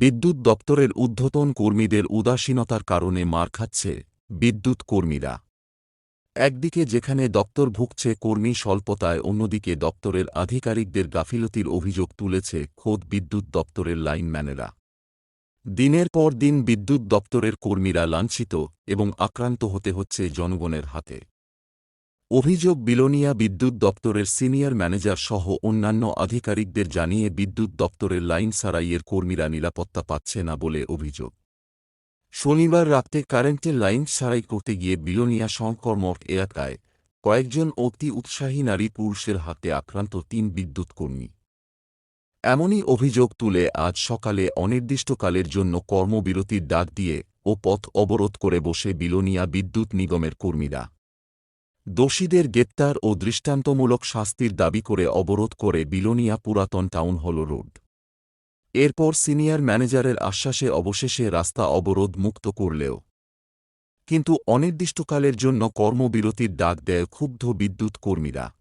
বিদ্যুৎ দপ্তরের ঊর্ধ্বতন কর্মীদের উদাসীনতার কারণে মার খাচ্ছে বিদ্যুৎ কর্মীরা। একদিকে যেখানে দপ্তর ভুগছে কর্মী স্বল্পতায়, অন্যদিকে দপ্তরের আধিকারিকদের গাফিলতির অভিযোগ তুলেছে খোদ বিদ্যুৎ দপ্তরের লাইনম্যানেরা। দিনের পর দিন বিদ্যুৎ দপ্তরের কর্মীরা লাঞ্ছিত এবং আক্রান্ত হতে হচ্ছে জনগণের হাতে। অভিযোগ বিলোনিয়া বিদ্যুৎ দপ্তরের সিনিয়র ম্যানেজার সহ অন্যান্য আধিকারিকদের জানিয়ে বিদ্যুৎ দপ্তরের লাইন সারাইয়ের কর্মীরা নিরাপত্তা পাচ্ছে না বলে অভিযোগ। শনিবার রাতে কারেন্টের লাইন সারাই করতে গিয়ে বিলোনিয়া সংকর্মক এলাকায় কয়েকজন অতি উৎসাহী নারী পুরুষের হাতে আক্রান্ত তিন বিদ্যুৎ কর্মী। এমনই অভিযোগ তুলে আজ সকালে অনির্দিষ্টকালের জন্য কর্মবিরতির ডাক দিয়ে ও পথ অবরোধ করে বসে বিলোনিয়া বিদ্যুৎ নিগমের কর্মীরা। দোষীদের গ্রেপ্তার ও দৃষ্টান্তমূলক শাস্তির দাবি করে অবরোধ করে বিলোনিয়া পুরাতন টাউন হল রোড। এরপর সিনিয়র ম্যানেজারের আশ্বাসে অবশেষে রাস্তা অবরোধ মুক্ত করলেও। কিন্তু অনির্দিষ্টকালের জন্য কর্মবিরতির ডাক দেয় ক্ষুব্ধ বিদ্যুৎ কর্মীরা।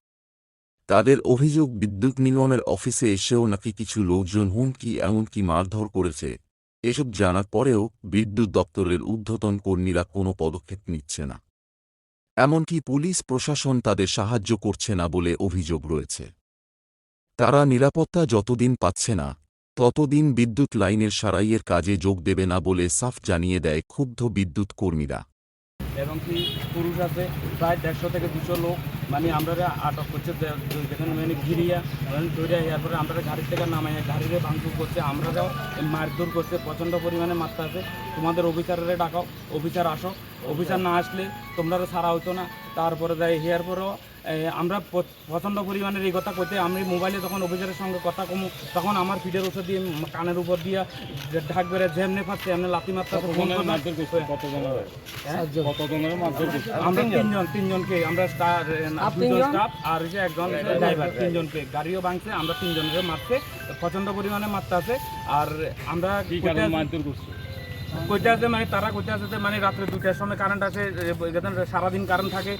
তাদের অভিযোগ, বিদ্যুৎ নিগমের অফিসে এসেও নাকি কিছু লোকজন হুমকি, এমনকি মারধর করেছে। এসব জানার পরেও বিদ্যুৎ দপ্তরের ঊর্ধ্বতন কর্মীরা কোনো পদক্ষেপ নিচ্ছে না। এমনকি পুলিশ প্রশাসন তাদের সাহায্য করছে না বলে অভিযোগ রয়েছে। তারা নিরাপত্তা যতদিন পাচ্ছে না, ততদিন বিদ্যুৎ লাইনের সারাইয়ের কাজে যোগ দেবে না বলে সাফ জানিয়ে দেয় ক্ষুব্ধ বিদ্যুৎ কর্মীরা। এবং কি পুরুষ আছে, প্রায় দেড়শো থেকে দুশো লোক মানে আমরা আটক করছে যেখানে মানে ঘিরিয়া মানে ধরে এরপরে আমরা গাড়ির থেকে নামাইয়া গাড়িরে ভাঙচুর করছে আমরা যাও মারধর করছে প্রচণ্ড পরিমাণে মারতে আছে। তোমাদের অফিসারের ডাকাও অফিসার আসো অফিসার না আসলে তোমরা সারা হতো না। তারপরে যাই হেয়ার পরেও আমরা প্রচণ্ড পরিমাণের এই কথা করতে আমি মোবাইলে যখন অফিসারের সঙ্গে কথা কমু তখন আমার পিঠের উপর দিয়ে কানের উপর দিয়ে ঢাক বেড়ে যেমনি পাচ্ছে এমনি ফোন হ্যাঁ? আমরা তিনজন তিনজনকে আমরা স্টাফ আর হচ্ছে একজন ড্রাইভার তিনজনকে গাড়িও ভাঙছে আমরা তিনজনকে মারছে। প্রচণ্ড পরিমাণে মারতে আছে। আর আমরা কইতে আছে মানে তারা কইতে আছে মানে রাত্রে দুটার সময় কারেন্ট আছে সারাদিন কারেন্ট থাকে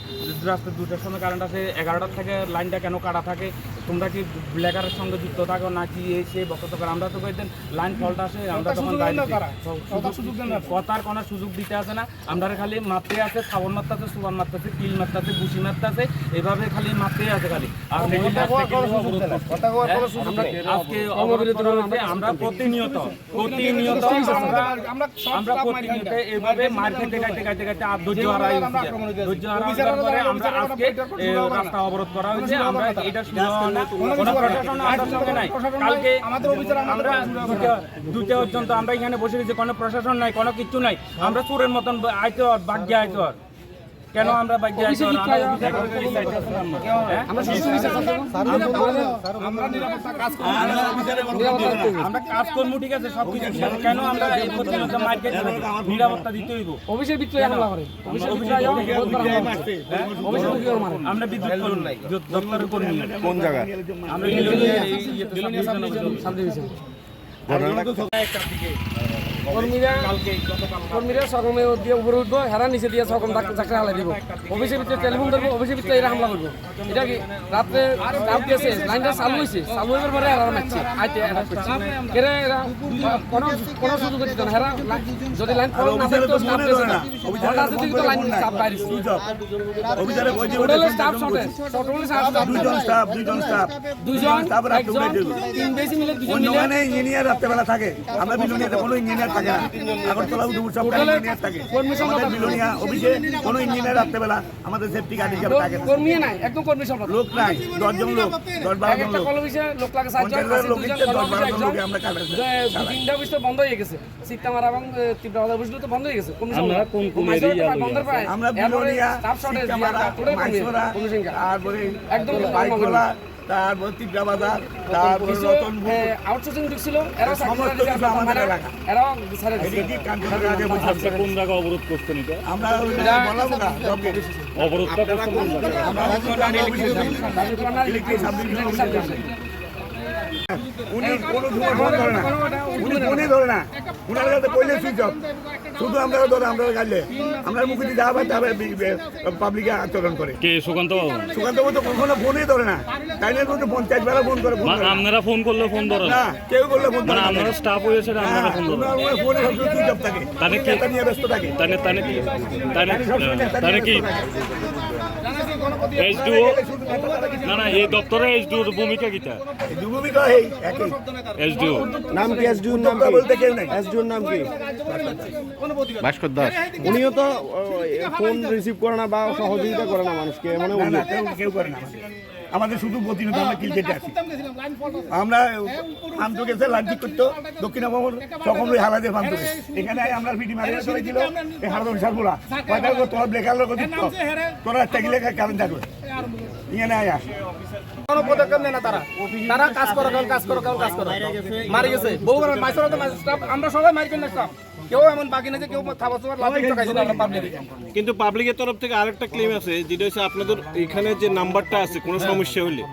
রাত্রে দুটার সময় কারেন্ট আছে এগারোটার থেকে লাইনটা কেন কাটা থাকে তোমরা কি ব্ল্যাকারের সঙ্গে যুক্ত থাকো নাকি এই সে বক্তব্য করে আমরা তো কইতেন লাইন ফল্ট আসে আমরা তখন কথার কোনো সুযোগ দিতে আছে না আমরা খালি মারতে আছে খাবার মারতে আছে সুবান মারতে আছে কিল মারতে আছে বুসি মারতে আছে এভাবে খালি মারতে আছে খালি আর আমরা আজকে অবরোধ আমরা প্রতিনিয়ত প্রতিনিয়ত আমরা আমরা প্রতিনিয়ত এইভাবে মার খেতে খাইতে খাইতে খাইতে আর ধৈর্য ধৈর্য হারা পরে আমরা আজকে রাস্তা অবরোধ করা হয়েছে। আমরা এটা কোনো প্রশাসন আমাদের সঙ্গে নাই। কালকে আমাদের আমরা দুটা- পর্যন্ত আমরা এখানে বসে কোনো প্রশাসন নাই কোনো কিচ্ছু নাই। আমরা চোরের মতন আইতে বাগ্যে আইতে কেন আমরা হর আমরা। হ্যাঁ? কাজ করব ঠিক আছে সব কিছু কেন আমরা মার্কেট নিরাপত্তা দিতে হইব অফিসের ভিতরে হামলা করে আমরা বিদ্যুৎ দপ্তরের কর্মী কোন জায়গা আমরা কর্মীরা কর্মীরা সকমে দিয়ে উপরে উঠবো হেরা নিচে দিয়ে সকম চাকরি হালাই দিব। অফিসের ভিতরে টেলিফোন ধরবো অফিসের ভিতরে এরা হামলা করব। এটা কি রাত্রে রাত গেছে? লাইনটা চালু হয়েছে চালু হয়ে পরে এরা মারছে আইতে এরা করছে এরা এরা কোনো কোনো সুযোগ দিত না। হেরা যদি লাইন ফলো না থাকতো স্টাফ গেছে। না। ওটা আছে কিন্তু লাইন স্টাফ বাইরে অফিসারে কই টোটাল স্টাফ শটে টোটাল স্টাফ দুজন স্টাফ দুজন স্টাফ দুজন স্টাফ। রাখতে একজন দিল তিন বেশি মিলে অন্য মিলে। ইঞ্জিনিয়ার রাত্রেবেলা থাকে। আমরা বিলুনিয়াতে কোনো ইঞ্জিনিয়ার থাকে না। আগরতলা উঠে সব ইঞ্জিনিয়ার থাকে। আমাদের বিলুনিয়া অফিসে কোনো ইঞ্জিনিয়ার রাত্রেবেলা আমাদের সেফটি গার্ড হিসাবে থাকে না। কর্মী নাই একদম কর্মী সম্পদ লোক নাই দশজন লোক দশ বারো জন লোক। লোক লাগে আছে লোক দশ বারো জন লোকে আমরা কাজ তিনটা অফিস তো বন্ধ হয়ে গেছে। সিট্টামারা এবং তীব্রবাজার অফিসগুলো তো বন্ধ হয়ে গেছে আমরা কোন কোন বন্ধ আমরা বিলুনিয়া তারপরে একদম বাইকলা তারপরে বাজার তারপরে রতনপুর আউটসোর্সিং ঢুকছিল এরা সমস্ত কিছু আমাদের এলাকা। এরা ছেড়ে দিছে এদিকে কাঞ্চনের আগে কোন জায়গা অবরোধ করছেন এটা আমরা বলাবো না। অবরোধটা করছেন আমরা। উনি কোনো ধরে না। উনি ফোনই ধরে না। উনার কাছে কইলে সুইচ অফ। শুধু আমরা ধরে আমরা গাইলে। আমরা মুখে দিয়ে যাওয়া যাবে পাবলিকে আচরণ করে। কে সুকান্ত সুকান্ত বাবু তো কখনো ফোনই ধরে না। তাই না কিন্তু পঞ্চায়েত বেলা ফোন করে ফোন মা- ধরে না। আপনারা ফোন করলে ফোন ধরে না? কেউ করলে ফোন ধরে মানে আপনারা স্টাফ হয়েছে হ্যাঁ, আপনারা ফোন ধরে ফোনে সবসময় অফ থাকে। তাহলে কে? নিয়ে ব্যস্ত থাকে। তাহলে তাহলে কি? তানে কি? এইচডিও না না এই দপ্তরে এইচডিওর ভূমিকা কিটা? দুভূমিকা এই একই। এইচডিও নাম কি এসডিওর নাম কি? বলতে কেউ নেই। এসডিওর নাম কি? ভাস্কর দাস। উনিও তো ফোন রিসিভ করে না বা সহযোগিতা করে না মানুষকে মানে কেউ কেউ করে না। আমাদের। শুধু প্রতিনিধি আমরা ক্রিকেটে আছি। আমরা গেছে লাঞ্চি করতো দক্ষিণ ভবন তখন ওই হালাদে ফান্টু এখানে আমরা ভিডি মারি চলেছিল এই হালাদন সারগুলা কয়টা করে তোর ব্লেকার লোক তোরা কারেন্ট থাকবে এখানে আয়া কোনো পদক্ষেপ নেয় না তারা। তারা কাজ করো কাজ করো কাজ করো। মারি গেছে। বহুবার মাইসর স্টাফ আমরা সবাই মারি কেন স্টাফ কেউ এমন বাকি নেই যে কেউ না পাবলিক কিন্তু পাবলিকের তরফ থেকে আরেকটা ক্লেম আছে যেটা হচ্ছে আপনাদের এখানে যে নাম্বারটা আছে কোনো সমস্যা হলে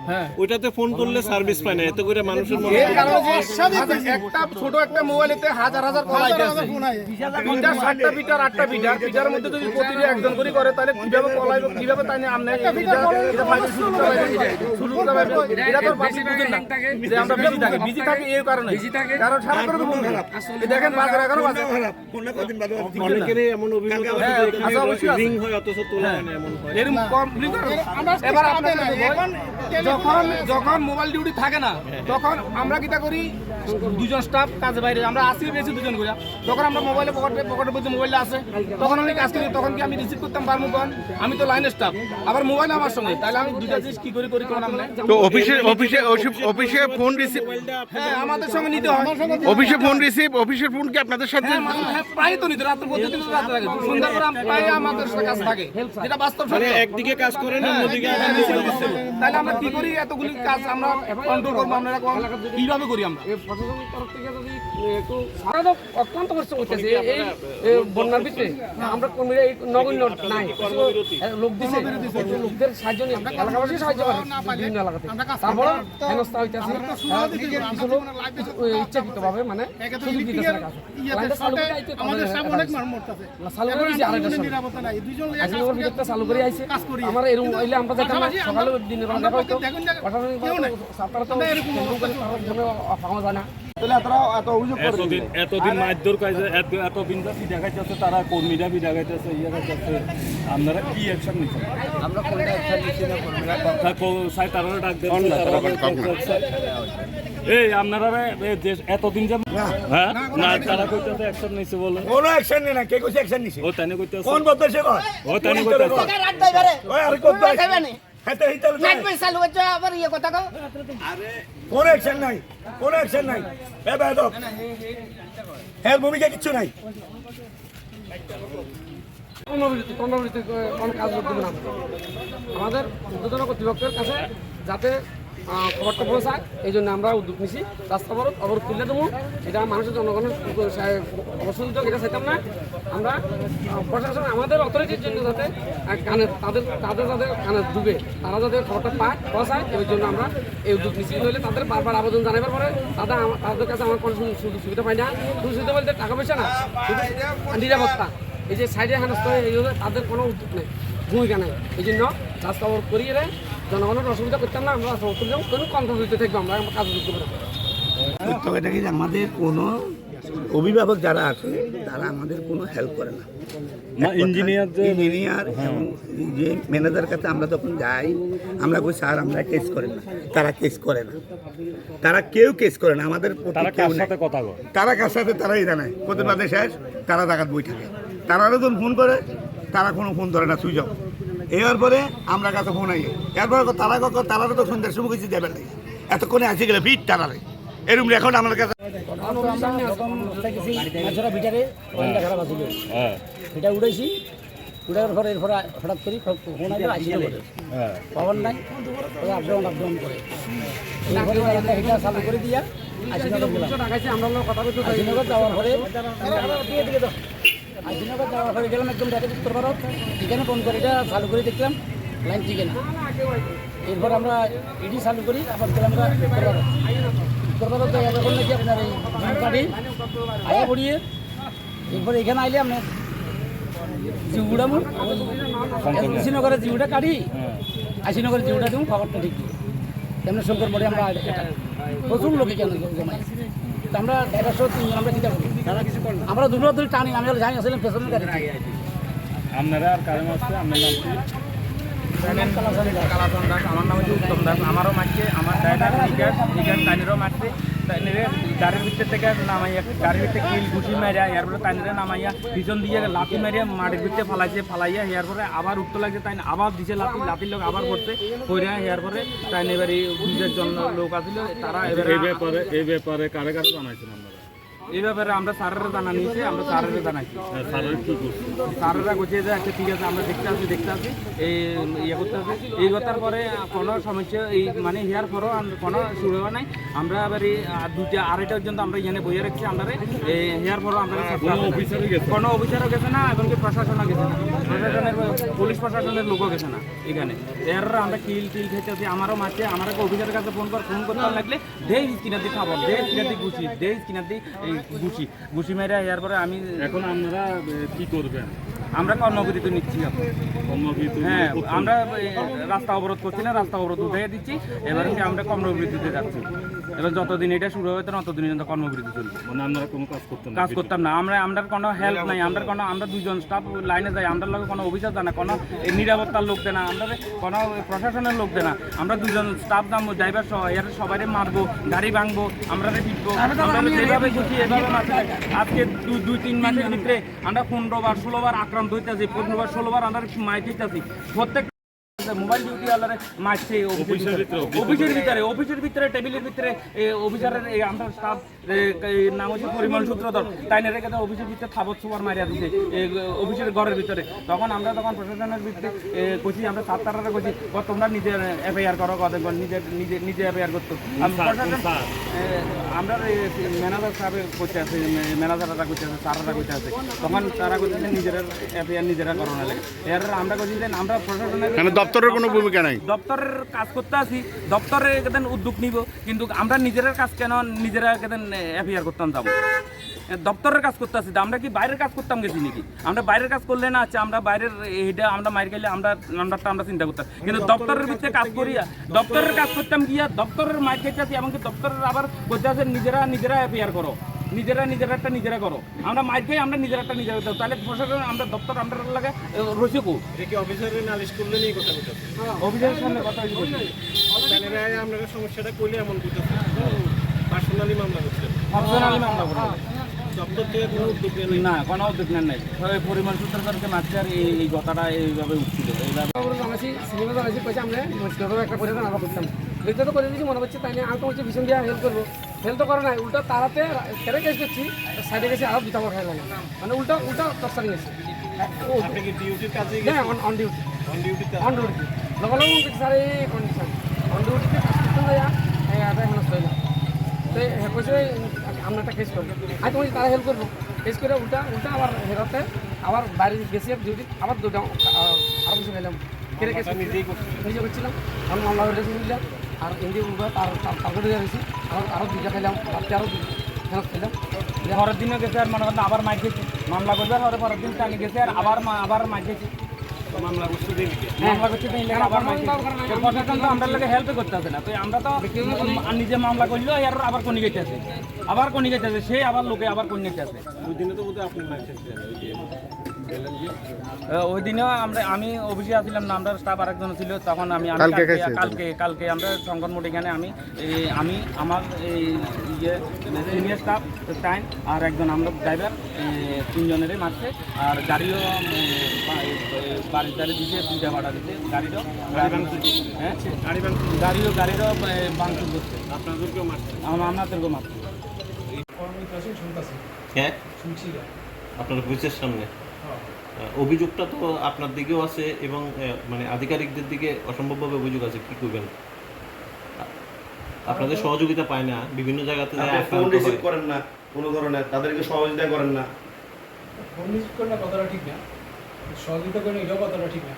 ওইটাতে ফোন করলে সার্ভিস পায় না এতে করে মানুষের মনে একটা ছোট একটা মোবাইলেতে হাজার হাজার কল আইতে আছে পিটার সাতটা পিটার আটটা পিটার পিটার মধ্যে যদি প্রতিদিন একজন করে করে তাহলে কীভাবে কল আইবে কীভাবে তাই না আমনে এটা এটা পাইতে শুরু পারবে শুরু পারবে এটা তো পাবলিক বুঝেন না। যে আমরা বিজি থাকি বিজি থাকি এই কারণে। বিজি থাকে। কারণ সারা করে দেখেন বাজার এগারো বাজে হ্যাঁ, হয়। হয়। হয় যখন যখন যখন মোবাইল ডিউটি থাকে না তখন আমরা কিটা করি? দুজন স্টাফ কাজে বাইরে। আমরা আসি বেশি দুজন করে। তখন আমরা মোবাইলে পকেটে পকেটের মধ্যে মোবাইলটা আছে। তখন আমি কাজ করি তখন কি আমি রিসিভ করতাম পারব কোন আমি তো লাইন স্টাফ আবার মোবাইল আমার সঙ্গে। তাহলে আমি দুইটা জিনিস কি করি করি কোন আমরা তো অফিসে অফিসে অফিসে ফোন রিসিভ হ্যাঁ আমাদের সঙ্গে নিতে হয়। অফিসে ফোন রিসিভ অফিসের ফোন কি আপনাদের সাথে? হ্যাঁ, মানে হ্যাঁ, প্রায় তো নিতে রাত্রে প্রতিদিন রাত্রে লাগে। সন্ধ্যা করে আম- প্রায় আমাদের সাথে কাজ থাকে। যেটা বাস্তব মানে সত্য। একদিকে কাজ করেন অন্যদিকে হ্যাঁ, মোবাইল তাহলে আমরা কি করি? এতগুলি কাজ আমরা কন্ট্রোল করব। আমরা কীভাবে করি আমরা? অত্যন্ত পরিশ্রম করতেছে এই বন্যার ভিতরে আমরা কর্মীরা এই নগণ্য নাই লোক দিছে লোকদের সাহায্য নিয়ে এলাকাবাসী সাহায্য করে বিভিন্ন এলাকাতে তারপরে হেনস্থা হইতেছে কিছু লোক ইচ্ছাকৃত ভাবে মানে সুযোগ দিতেছে চালু আমার এতদিন এতদিন মারধর কাজে এত এতদিন বি দেখাইতেছে তারা কর্মীরা বি দেখাইতেছে ইয়ে দেখাইতেছে আপনারা কি অ্যাকশন নিচ্ছেন আমরা কোনো অ্যাকশন নিচ্ছি না কর্মীরা সাই তারা ডাক দেন এই আপনারা যে এতদিন যে হ্যাঁ? না তারা কইতেছে অ্যাকশন নিছে বলে। কোনো অ্যাকশন নেই না কে কোথায় অ্যাকশন নিছে? ও তানে কইতেছে। কোন সে কয়? ও তানে কইতেছে। ওই আর কত হাতে আরে। কোন অ্যাকশন নাই। কোন অ্যাকশন নাই এ বেদক এর ভূমিকা কিচ্ছু নাই। আমাদের উদ্বোধন কর্তৃপক্ষের কাছে যাতে খবরটা পৌঁছায় এই জন্য আমরা উদ্যোগ নিছি। রাস্তা অবরোধ অবরোধ তুলে দেবো। এটা মানুষের জনগণের অসুবিধা এটা চাইতাম না। আমরা প্রশাসন আমাদের অথরিটির জন্য যাতে কানে, তাদের তাদের যাদের কানে ডুবে, তারা যাতে খবরটা পায় পৌঁছায় এর জন্য আমরা এই উদ্যোগ নিছি। নইলে তাদের বারবার আবেদন জানাবার পরে তাদের তাদের কাছে আমার কোনো সুবিধা পাই না। সুযোগ সুবিধা বলতে টাকা পয়সা না, শুধু নিরাপত্তা। এই যে সাইডে হেনস্থ হয়ে তাদের কোনো উদ্যোগ নেই, ভূমিকা নেই। এই জন্য রাস্তা অবরোধ করিয়ে রে জনগণের অসুবিধা করতাম না আমরা অবরোধ কোনো কন্ট্রোল দিতে থাকব আমরা আমরা কাজ করতে পারব। কথা কি যে আমাদের কোনো অভিভাবক যারা আছে তারা আমাদের কোনো হেল্প করে না। না ইঞ্জিনিয়ার যে ইঞ্জিনিয়ার এবং যে ম্যানেজার কাছে আমরা যখন যাই আমরা কই স্যার আমরা কেস করে না। তারা কেস করে না। তারা কেউ কেস করে না আমাদের তারা কার সাথে কথা কয় তারা কার সাথে তারাই জানায় প্রতিবাদে শেষ তারা জায়গাত বই থাকে। তারা যখন ফোন করে তারা কোনো ফোন ধরে না সুইচ অফ এর পরে আমরা কাছে ফোন আই এরপরে তারা কখন তারা তো সন্ধ্যার সময় কিছু দেবেন নাই। এতক্ষণে আসি গেলে ভিড় তারারে এরকম এখন আমার কাছে আছিল হ্যাঁ। এটা উড়াইছি উড়ার পরে এরপরে হঠাৎ করি ফোন আগে আসি হ্যাঁ। পাওয়ার নাই আপডাউন আপডাউন করে চালু দিয়া আমরা কথা বলতে যাওয়ার পরে একদম ডাইরেক্ট ভারত করে, এটা চালু করে দেখলাম, লাইন এরপর আমরা চালু করি আমরা আপনার আয়া পড়িয়ে। এরপরে এখানে আইলে আপনার শ্রীনগরে জিউটা কাটি আশিনগরে জিউটা দেবো, খবরটা ঠিক। তেমনি শঙ্কর পরে আমরা প্রচুর লোকে কেন জমাই আমরা একশো তিনজন আমরা চিন্তা করি আমরা দুটো ধরে টানি আমি জানি আসলে পেছনের গাড়ি আপনারা আর কারণ আছে? আপনার নাম কি? দাস আমার নাম হচ্ছে উত্তম দাস। আমারও মারছে আমার ড্রাইভার ক্রিকেট ক্রিকেট টানিরও মারছে। গাড়ির ভিতর থেকে নামাইয়া গাড়ির ভিতরে কিল ঘুষি মারিয়া এরপরে তাইনের নামাইয়া পিছন দিয়ে, লাঠি মারিয়া মাটির ভিতরে ফালাইছে ফালাইয়া হেয়ার পরে আবার উঠতে লাগছে তাই আবার দিছে লাঠি লাঠির লোক আবার করছে কইরা হেয়ার পরে তাই এবারে দুইজন লোক আছিল তারা এবারে এই ব্যাপারে এই ব্যাপারে কারে কারে জানাইছেন এই ব্যাপারে আমরা স্যারের জানা নিয়েছি আমরা স্যারের জানাইছি স্যারের করছে? স্যারেরা বলছে যে আচ্ছা ঠিক আছে আমরা দেখতে আসি দেখতে আসি এই ইয়ে করতে আসি। এই কথার পরে কোনো সমস্যা এই মানে হিয়ার পরও কোনো শুরু হয় নাই। আমরা এবার এই দুইটা আড়াইটা পর্যন্ত আমরা এখানে বইয়ে রাখছি আমরা এই হিয়ার পরও আমরা কোনো অফিসারও গেছে? না এমনকি প্রশাসনও গেছে না। প্রশাসনের পুলিশ প্রশাসনের লোকও গেছে না এখানে। এর আমরা কিল টিল খেতে আছি আমারও মারছে আমার অফিসারের কাছে ফোন কর ফোন করতে লাগলে দে স্কিনার দিয়ে খাবার দে স্কিনার দিয়ে ঘুষি দে স্কিনার দিয়ে ঘুষি ঘুষি মেরে এর পরে আমি এখন আপনারা কি করবেন? আমরা কর্মবিরত নিচ্ছি। হ্যাঁ আমরা রাস্তা অবরোধ করছি না রাস্তা অবরোধ উঠে দিচ্ছি। এবার কি আমরা কর্মবিরতিতে যাচ্ছি? এবার যতদিন এটা শুরু হতো ততদিন পর্যন্ত কর্মবিরতি চলবে। মানে আপনারা কোনো কাজ করতেন না কাজ করতাম না। আমরা আমরা কোনো হেল্প নাই আমরা কোনো আমরা দুজন স্টাফ লাইনে যাই আমরা লগে কোনো অফিসার জানা কোনো এই নিরাপত্তার লোক দেনা আমরা কোনো প্রশাসনের লোক দেনা আমরা দুজন স্টাফ দাম ড্রাইভার সহ এর সবাই মারবো গাড়ি ভাঙবো আমরা পিটবো আমরা যেভাবে খুশি এভাবে মারতে আজকে দু- দুই তিন মাসের ভিতরে আমরা পনেরো বার ষোলো বার আক্রান্ত হইতেছি পনেরো বার ষোলো বার আমরা মাইক দিতেছি প্রত্যেক মোবাইল ডিউটি আলারে মারছে অফিসের ভিতরে। অফিসের ভিতরে। অফিসের ভিতরে টেবিলের ভিতরে অফিসারের এই আমরা স্টাফ নাম হচ্ছে পরিমল সূত্রধর। তাই না রেখে অফিসের ভিতরে খাবার ছোবার মারিয়া দিছে অফিসের ঘরের ভিতরে। তখন আমরা তখন প্রশাসনের ভিতরে এ, আমরা সাত তারারা কইছি তোমরা নিজে এফআইআর করো কদের নিজে নিজে নিজে এফআইআর করতো। আমি প্রশাসন এ, আমরা ম্যানেজার সাহেবের করতে আছে ম্যানেজাররা করতে আছে স্যাররা করতে আছে। তখন তারা করছে নিজেরা এফআইআর নিজেরা করো না লাগে এর আমরা কইছি যে আমরা প্রশাসনের এখানে দপ্তরের কোনো ভূমিকা নাই। দপ্তরের কাজ করতে আসি দপ্তরে কেন উদ্যোগ নিব, কিন্তু আমরা নিজেদের কাজ কেন নিজেরা কেন এফআইআর করতাম যাব? দপ্তরের কাজ করতে আসি আমরা কি বাইরের কাজ করতাম গেছি নাকি? আমরা বাইরের কাজ করলে না আচ্ছা আমরা বাইরের এইটা আমরা মার গেলে আমরা নাম্বারটা আমরা চিন্তা করতাম। কিন্তু দপ্তরের ভিতরে কাজ করিয়া, দপ্তরের কাজ করতাম গিয়া, দপ্তরের মার খেতে আসি এমনকি দপ্তরের আবার করতে আসে নিজেরা নিজেরা এফআইআর করো। নিজেরা নিজেরাটা নিজেরা করো। আমরা মার খেয়ে আমরা নিজেরাটা নিজেরা করতে তাহলে প্রশাসন আমরা দপ্তর আমরা লাগে রসিকু দেখি অফিসারের নালিশ করলে নেই কথা বলতে অভিযোগের সামনে কথা আপনারা সমস্যাটা এমন পার্সোনালি মামলা পার্সোনালি না কোনো উদ্যোগ নেন নাই পরিমাণ মারছে আর এই এই কথাটা এইভাবে উঠছিল। এইভাবে সিনেমা জানাচ্ছি পয়সা আমরা একটা করে করতাম। দেখতে তো করে দিয়েছি মনে হচ্ছে তাই নিয়ে আমি তো হচ্ছে ভীষণ দিয়ে হেল্প করব। হেল্প তো করে নাই উল্টা তারাতে সেরে কেস করছি সাইডে গেছে আরও বিতাব খাই লাগে মানে উল্টা উল্টা টর্চার গেছে হ্যাঁ on on duty on duty লগে লগে স্যার এই কন্ডিশন অন ডিউটিতে কাজ করতে যাই হয়ে না তো হ্যাঁ কইছে আমরা একটা কেস করব। আমি তোমার তারা হেল্প করব। কেস করে উল্টা উল্টা আবার হেরাতে আবার বাইরে গেছি ডিউটি আবার দুটা আরও কিছু নিজেই নিজে করছিলাম। আমি মামলা করে দিলাম আর হিন্দি উল্টো তার তারপরে গেছি আরও আরও দুইটা খেলাম রাত্রে আরও হেনস খেলাম পরের দিনও গেছে আর মনে করেন আবার মার খেয়েছে মামলা করবে আর পরের দিন টানি গেছে আর আবার মা- আবার মামলা মামলা করছে এই লেগে আবার মার খেয়েছে। প্রশাসন তো আমরা লোকে হেল্প করতে আছে না। তো আমরা তো নিজে মামলা আর আবার কোনি গেছে আছে। আবার কোনি গেছে আছে সে আবার লোকে আবার কোনি গেছে আছে। দুই দিনে তো বোধহয় আপনি মার খেয়েছেন ওই দিনেও আমরা আমি অফিসে আসছিলাম না আমরা স্টাফ আরেকজন ছিল তখন আমি কালকে কালকে? কালকে আমরা সংকটমোট এখানে আমি আমি আমার এই ইয়ে সিনিয়র স্টাফ টাইম আর একজন আমরা ড্রাইভার তিনজনেরই মারছে। আর গাড়িও উম, বা- এই, বাড়ি টাড়ি দিতে দুইটা ভাড়া দিতে গাড়িরও। হ্যাঁ? গাড়িও গাড়িরও বাংশুর করছে। আপনাদেরকেও মারছে। আমার আপনাদেরকেও মারছে। হ্যাঁ আপনার অফিসের সামনে অভিযোগটা তো আপনার দিকেও আছে এবং মানে আধিকারিকদের দিকে অসম্ভবভাবে অভিযোগ আছে কি করবেন? আপনাদের সহযোগিতা পায় না বিভিন্ন জায়গাতে যায় ফোন রিসিভ করেন না কোনো ধরনের তাদেরকে সহযোগিতা করেন না। ফোন রিসিভ করা কথাটা ঠিক না। সহযোগিতা করে নিলেও কথাটা ঠিক না।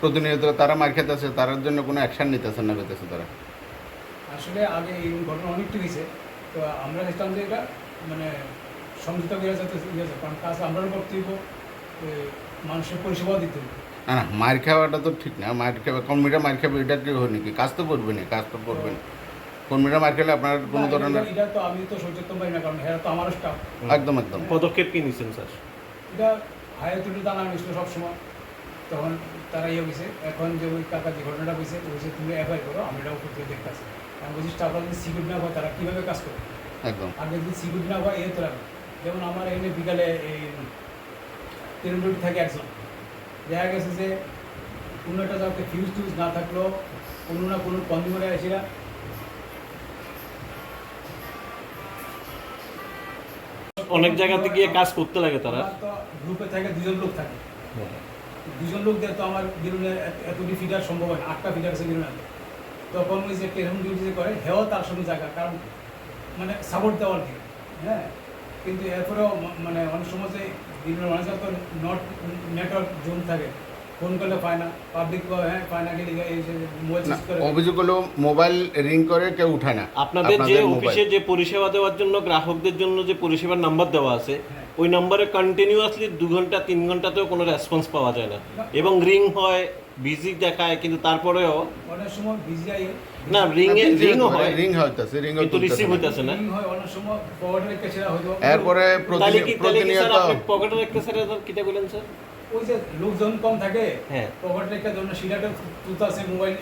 প্রতিনিয়ত তারা মার খেতেছে তার জন্য কোনো অ্যাকশন নিতেছে না পেতেছে তারা। আসলে আগে এই ঘটনা অনেকটা হয়েছে তো আমরা যে এটা মানে সমঝোতা করে যাতে কারণ কাজ আমরাও করতে মানুষের পরিষেবা দিতে না না মার খাওয়াটা তো ঠিক না। মার খাওয়া কর্মীরা মার খাবে এটা কি হয় নাকি? কাজ তো করবে না কাজ তো করবেন কর্মীরা মার খেলে আপনার কোনো ধরনের এটা- তো আমি তো সচেতন পাই না কারণ হ্যাঁ তো আমারও স্টাফ একদম একদম। পদক্ষেপ কি নিছেন স্যার? এটা হাই অথরিটি জানা হয়েছিল সবসময়। তখন তারা ইয়ে হয়েছে এখন যে ওই কাকা যে ঘটনাটা হয়েছে হয়েছে তুমি অ্যাভয়েড করো আমি এটা উপর থেকে দেখতে আসি আমি বলছি স্টাফরা যদি সিকিউরিটি না হয় তারা কীভাবে কাজ করে একদম। আগে যদি সিকিউরিটি না হয় এ তো যেমন আমার এখানে বিকালে এই টেরিটরি থাকে একজন। দেখা গেছে যে কোনো একটা জায়গাতে ফিউজ টিউজ না থাকলেও কোনো না কোনো কনজিউমারে আসিরা অনেক জায়গাতে গিয়ে কাজ করতে লাগে তারা। গ্রুপে থাকে দুজন লোক থাকে। দুজন লোক দিয়ে তো আমার বিরুনে এতটি ফিটার সম্ভব হয় না। আটটা ফিটার আছে বিরুনে তখন ওই যে টেলিফোন ডিউটি যে করে হেও তার সঙ্গে জায়গা কারণ মানে সাপোর্ট দেওয়ার দিকে হ্যাঁ। কিন্তু এরপরেও মানে অনেক সময় যে বিভিন্ন মানুষ তো নট নেটওয়ার্ক জোন থাকে। ফোন করলে পায় না পাবলিক হ্যাঁ পায় না গেলে এই মোবাইল না অভিযোগ হলো মোবাইল রিং করে কেউ উঠায় না। আপনাদের যে অফিসে যে পরিষেবা দেওয়ার জন্য গ্রাহকদের জন্য যে পরিষেবার নাম্বার দেওয়া আছে ওই নাম্বারে কন্টিনিউয়াসলি দু ঘণ্টা তিন ঘন্টাতেও কোনো রেসপন্স পাওয়া যায় না। এবং রিং হয় বিজি দেখায় কিন্তু তারপরেও অনেক সময় বিজি না রিং রিংও হয় রিং হইতাছে রিং কিন্তু রিসিভ হইতেছে না। হয় অনেক সময় হয়তো এরপরে প্রতিনিয়ত আপনি পকেটে রাখতে স্যার কিটা বলেন স্যার ওই যে লোকজন কম থাকে হ্যাঁ। পকেট রেখে ধরুন সিগারেট তুলতেছে মোবাইল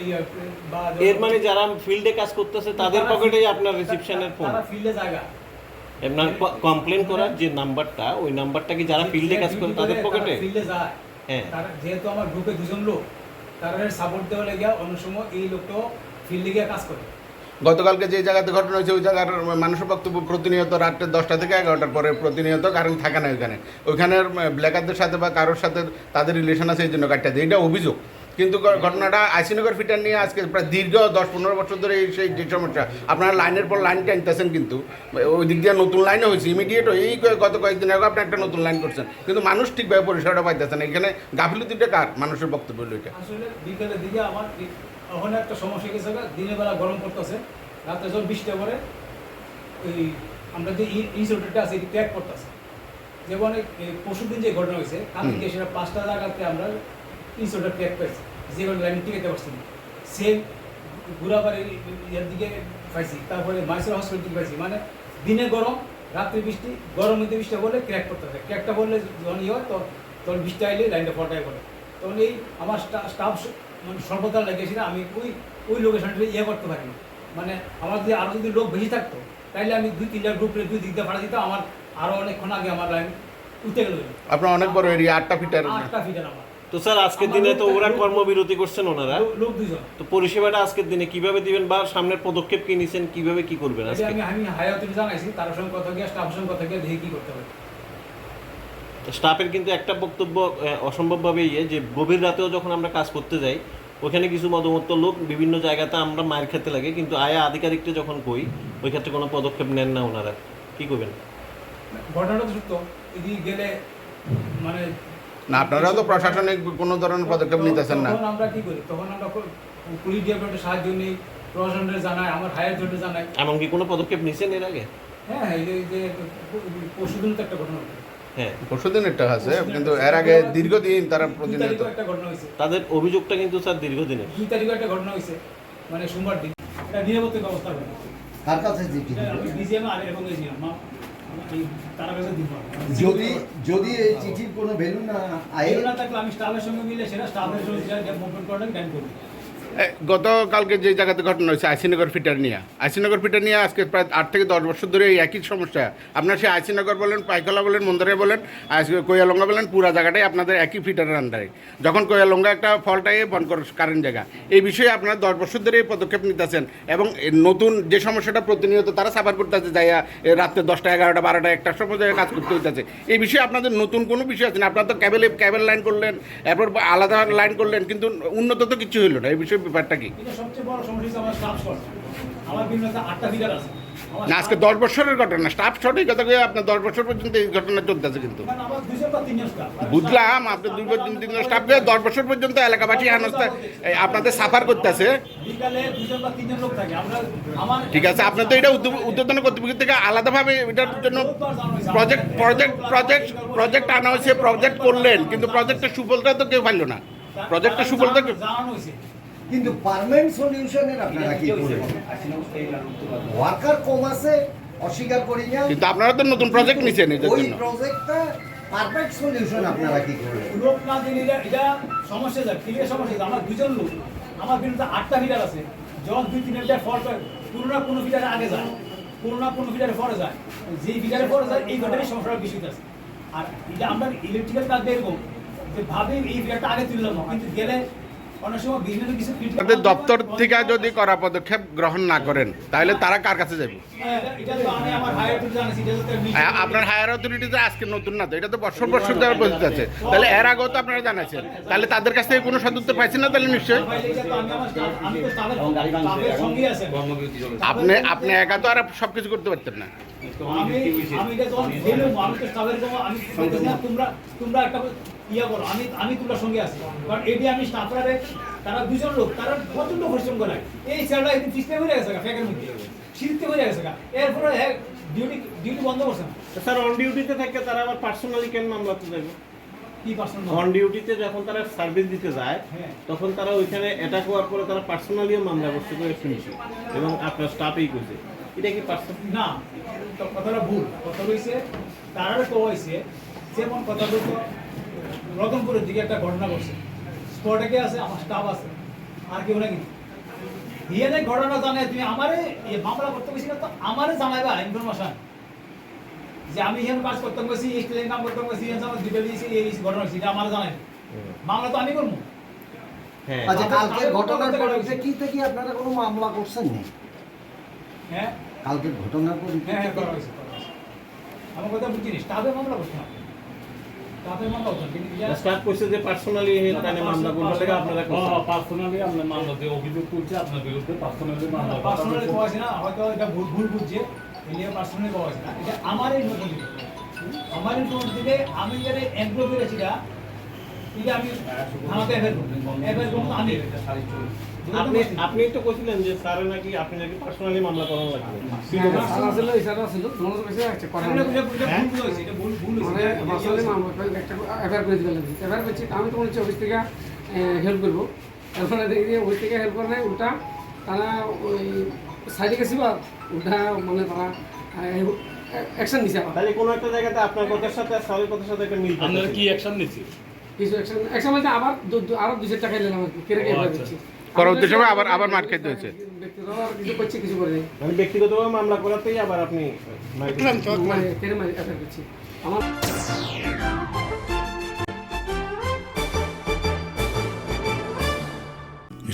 বা এর মানে যারা ফিল্ডে কাজ করতেছে তাদের পকেটেই আপনার রিসিপশনের ফোন তারা ফিল্ডে জায়গা। আপনার কমপ্লেন করার যে নাম্বারটা ওই নাম্বারটা কি যারা ফিল্ডে কাজ করে তাদের পকেটে ফিল্ডে যায়। হ্যাঁ। যেহেতু আমার গ্রুপে দুজন লোক তারা সাপোর্ট দেওয়া লেগে অন্য সময় এই লোকটাও ফিল্ডে গিয়ে কাজ করে। গতকালকে যে জায়গাতে ঘটনা হয়েছে, ওই জায়গার মানুষের বক্তব্য প্রতিনিয়ত রাত্রে দশটা থেকে এগারোটার পরে প্রতিনিয়ত কারণ থাকে না ওইখানে। ওইখানের ব্ল্যাকারদের সাথে বা কারোর সাথে তাদের রিলেশন আছে, এই জন্য কাটতে এটা অভিযোগ। কিন্তু ঘটনাটা আইসিনগর ফিটার নিয়ে আজকে প্রায় দীর্ঘ দশ পনেরো বছর ধরে এই সেই যে সমস্যা আপনারা লাইনের পর লাইন টানতেছেন কিন্তু ওই দিক দিয়ে নতুন লাইনও হয়েছে ইমিডিয়েট এই গত কয়েকদিন আগে আপনি একটা নতুন লাইন করছেন কিন্তু মানুষ ঠিকভাবে পরিষেবাটা পাইতেছেন এখানে গাফিলতিটা কার মানুষের বক্তব্য হলো এটা? আসলে বিকেলের দিকে আমার ওখানে একটা সমস্যা গেছে দিনের বেলা গরম পড়তেছে রাতে যখন বৃষ্টি পরে ওই আমরা যে ইনস্টিটিউটটা আছে এটি ট্যাগ করতেছে। যেমন পরশু দিন যে ঘটনা হয়েছে কালকে সেটা পাঁচটা জায়গাতে আমরা ইনস্টিটিউটটা ট্যাগ পেয়েছি যেগুলো লাইন টিকাতে পারছি না সেম ঘুরাবাড়ির ইয়ের দিকে পাইছি তারপরে মাইসোর হসপিটাল দিকে পাইছি। মানে দিনে গরম রাত্রে বৃষ্টি গরম মধ্যে বৃষ্টি বললে ক্র্যাক করতে হবে ক্র্যাকটা বললে যখন ইয়ে হয় তো তখন বৃষ্টি আইলে লাইনটা ফটায় পড়ে। তখন এই আমার স্টাফ মানে সর্বদা লেগেছিল আমি ওই ওই লোকেশনটা ইয়ে করতে পারি না মানে আমার যদি আরও যদি লোক বেশি থাকতো তাইলে আমি দুই তিনটা গ্রুপ দুই দিক দিয়ে ভাড়া দিতাম আমার আরও অনেকক্ষণ আগে আমার লাইন উঠে গেল। আপনার অনেক বড় এরিয়া আটটা ফিটার আটটা ফিটার আমার। তো স্যার আজকের দিনে তো ওরা কর্মবিরতি করছেন ওনারা। লোক- লোক দুজন। তো পরিষেবাটা আজকের দিনে কীভাবে দিবেন বা সামনের পদক্ষেপ কি নিছেন কীভাবে কি করবেন আজকে? আমি আমি জানাইছি তার সঙ্গে কথা গিয়ে স্টাফের সঙ্গে কথা গিয়ে দেখি কী করতে হবে স্টাফের কিন্তু একটা বক্তব্য অসম্ভবভাবে ইয়ে যে গভীর রাতেও যখন আমরা কাজ করতে যাই ওখানে কিছু মদমত্ত লোক বিভিন্ন জায়গাতে আমরা মায়ের খেতে লাগে কিন্তু আয়া আধিকারিকটা যখন কই ওই ক্ষেত্রে কোনো পদক্ষেপ নেন না ওনারা। কি করবেন ঘটনাটা সত্য এদিকে গেলে মানে না আপনারাও তো প্রশাসনিক কোনো ধরনের পদক্ষেপ নিতেছেন না। আমরা কি করি? তখন আমরা পুলিশ ডিপার্টমেন্টের সাহায্য নিই প্রশাসনের জানাই আমার হায়ার অথরিটি জানাই। এমনকি কোনো পদক্ষেপ নিছেন এর আগে? হ্যাঁ হ্যাঁ এই যে- পরশুদিন তো একটা ঘটনা। হ্যাঁ। পরশুদিন একটা আছে কিন্তু এর আগে দীর্ঘদিন তারা প্রতিনিয়ত একটা ঘটনা হয়েছে। তাদের অভিযোগটা কিন্তু স্যার দীর্ঘদিনের। দুই তারিখে একটা ঘটনা হয়েছে। মানে সোমবার দিন। এটা নিরাপত্তা ব্যবস্থা করে কার কাছে জিজ্ঞেস আর এবং এজিএম তারা কাছে দিব যদি যদি এই চিঠির কোনো ভ্যালু না আয় না থাকলে আমি স্টাফের সঙ্গে মিলে সেটা স্টাফের সঙ্গে মুভমেন্ট করাটা জ্ঞান করব। গতকালকে যে জায়গাতে ঘটনা হয়েছে, আইসিনগর ফিটার নিয়ে। আইসিনগর ফিটার নিয়ে আজকে প্রায় আট থেকে দশ বছর ধরে এই একই সমস্যা। আপনার সেই আইসিনগর বলেন, পাইকলা বলেন মন্দিরে বলেন কোয়ালঙ্গা বলেন, পুরা জায়গাটাই আপনাদের একই ফিটারের আন্ডারে। যখন কোয়ালঙ্গা একটা ফলটাই বন করে কারেন্ট জায়গা। এই বিষয়ে আপনারা দশ বছর ধরে এই পদক্ষেপ নিতেছেন এবং নতুন যে সমস্যাটা প্রতিনিয়ত তারা সাফার করতেছে, যাইয়া রাত্রে দশটা এগারোটা বারোটা একটার সময় জায়গায় কাজ করতে হইতেছে। এই বিষয়ে আপনাদের নতুন কোনো বিষয় আছে না? আপনারা তো ক্যাবেল ক্যাবেল লাইন করলেন, এরপর আলাদা লাইন করলেন, কিন্তু উন্নত তো কিছু হইল না। এই বিষয়ে ব্যাপারটা কি? স্টাফ না আজকে দশ বছরের ঘটনা। স্টাফ সঠিক কথা কয়ে আপনার দশ বছর পর্যন্ত এই ঘটনা চলতেছে কিন্তু। বুঝলাম আপনি দুই বছর তিন স্টাফকে দশ বছর পর্যন্ত এলাকাবাসী হেনস্থা আপনাদের সাফার করতেছে। ঠিক আছে আপনার তো এটা উদ্বোধন কর্তৃপক্ষ থেকে আলাদাভাবে এটার জন্য প্রজেক্ট প্রজেক্ট প্রজেক্ট প্রজেক্ট আনা হয়েছে প্রজেক্ট করলেন। কিন্তু প্রজেক্টের সুফলটা তো কেউ পাইল না। প্রজেক্টের সুফলটা কিন্তু পার্মানেন্ট সলিউশনের আপনারা কি করবেন? ওয়ার্কার কম আছে অস্বীকার করি না। কিন্তু আপনারা তো নতুন প্রজেক্ট নিছেন এটার ওই জন্য। প্রজেক্টটা পারফেক্ট সলিউশন আপনারা কি করবেন? লোক না দিলে এটা- এটা সমস্যা যায় ক্লিয়ার সমস্যা যায়। আমার দুজন লোক। আমার বিরুদ্ধে আটটা ফিটার আছে। যখন দুই তিন ফিটার ফল পায় কোনো না কোনো ফিটারে আগে যায়। কোনো না কোনো ফিটারে পরে যায়। যেই ফিটারে পরে যায় এই ফিটারে সমস্যার বিষয় আছে। আর এটা আমরা ইলেকট্রিক্যাল কাজ এরকম যে ভাবে এই ফিটারটা আগে তুললাম না, কিন্তু গেলে অনেক সময় বিভিন্ন কিছু critical- তাদের দপ্তর থেকে যদি করা পদক্ষেপ গ্রহণ না করেন তাহলে তারা কার কাছে যাবে? হ্যাঁ, এটা- এটা তো আমি আমার হায়ার এটা তো আপনার আজকে নতুন না তো এটা তো বছর বছর ধরে পরিচিত আছে। তাহলে এর আগেও তো আপনারা জানাচ্ছেন তাহলে তাদের কাছ থেকে কোনো সদুত্তর পাইছেন না তাহলে নিশ্চয়ই? আমি আমি আপনি আপনি একা তো আর সব কিছু করতে পারতেন না। আমি আমি এটা যখন আমি তো তাদের জন্য আমি তোমরা তোমরা একটা ইয়া করো আমি আমি তোমরা সঙ্গে আছি। কারণ এটি আমি স্টাফরা তারা দুজন লোক তারা প্রচণ্ড পরিশ্রম করে এই ছেলেটা একদিন ফিসতে হয়ে গেছে ফ্যাকের মধ্যে। শীতে হয়ে গেছে এরপরে হ্যাঁ ডিউটি ডিউটি বন্ধ করছে না। স্যার অন ডিউটিতে থাকে তারা আবার পার্সোনালি কেন মামলা তো যাবে কি পার্সেন্ট অন ডিউটিতে যখন তারা সার্ভিস দিতে যায় হ্যাঁ। তখন তারা ওইখানে অ্যাটাক হওয়ার পরে তারা পার্সোনালিও মামলা করতে করে শুনছি। এবং আপনার স্টাফেই করছে। এটা কি পার্সোনাল না কথাটা ভুল। কথা হয়েছে তারারে কইছে যেমন কথা বলতো রতনপুরের দিকে একটা ঘটনা ঘটছে। স্পটে কে আছে? আমার স্টাফ আছে। আর কেউ নাকি হিয়ানে ঘটনা জানে তুমি আমারে মামলা করতে গেছি না তো আমারে জানাইবা ইনফরমেশন যে আমি এখানে কাজ করতে গেছি এই স্টেজের কাম করতে গেছি এই আমার ডিটেল দিয়েছি এই ঘটনা হয়েছে এটা আমার জানাই মামলা তো আমি করব। হ্যাঁ। আচ্ছা কালকের ঘটনার পরিপ্রেক্ষিতে কি আপনারা কোনো মামলা করছেন না? হ্যাঁ। কালকের ঘটনার হ্যাঁ হ্যাঁ করা হয়েছে আমার কথা বুঝছি না স্টাফে মামলা করছে না? স্টাফে করছে যে পার্সোনালি এখানে মামলা করবে লাগে আপনারা করছেন। পার্সোনালি আপনার মামলা দিয়ে অভিযোগ করছে আপনার বিরুদ্ধে পার্সোনালি মামলা পার্সোনালি হয়েছে। না হয়তো এটা ভুল ভুল বুঝছে এলিয়া পার্সোনালি কোয়াছে না। এটা আমার এই নতুন দিকে। আমার দিকে আমি যারা এমপ্লয় করেছিলাম আমি আমাকে এফআইআর করব আমি আপনি আপনি তো কইছিলেন যে স্যার নাকি আপনি নাকি পার্সোনালি মামলা করানো লাগবে। স্যার আসলে এই স্যার আসলে বেশি আছে করা এটা এটা ভুল হয়েছে এটা ভুল ভুল হয়েছে। আসলে একটা এফআইআর করে দিতে এফআইআর করছি আমি তো মনে হচ্ছে অফিস থেকে হেল্প করব। তারপরে দেখি অফিস থেকে হেল্প করে নাই উল্টা তারা ওই সাইডে গেছি বা উল্টা মানে তারা অ্যাকশন তাহলে কোনো একটা জায়গাতে আপনার কথার সাথে আর কথার সাথে একটা মিল আপনারা কি অ্যাকশন নিচ্ছে কিছু অ্যাকশন মানে আবার আরও দুই টাকা নিলাম আমার কেড়ে কেড়ে আচ্ছা। আবার- আবার মার খেতে হয়েছে। ব্যক্তিগত কিছু করছে কিছু করে মানে ব্যক্তিগতভাবে মামলা করাতেই আবার আপনি মানে আমার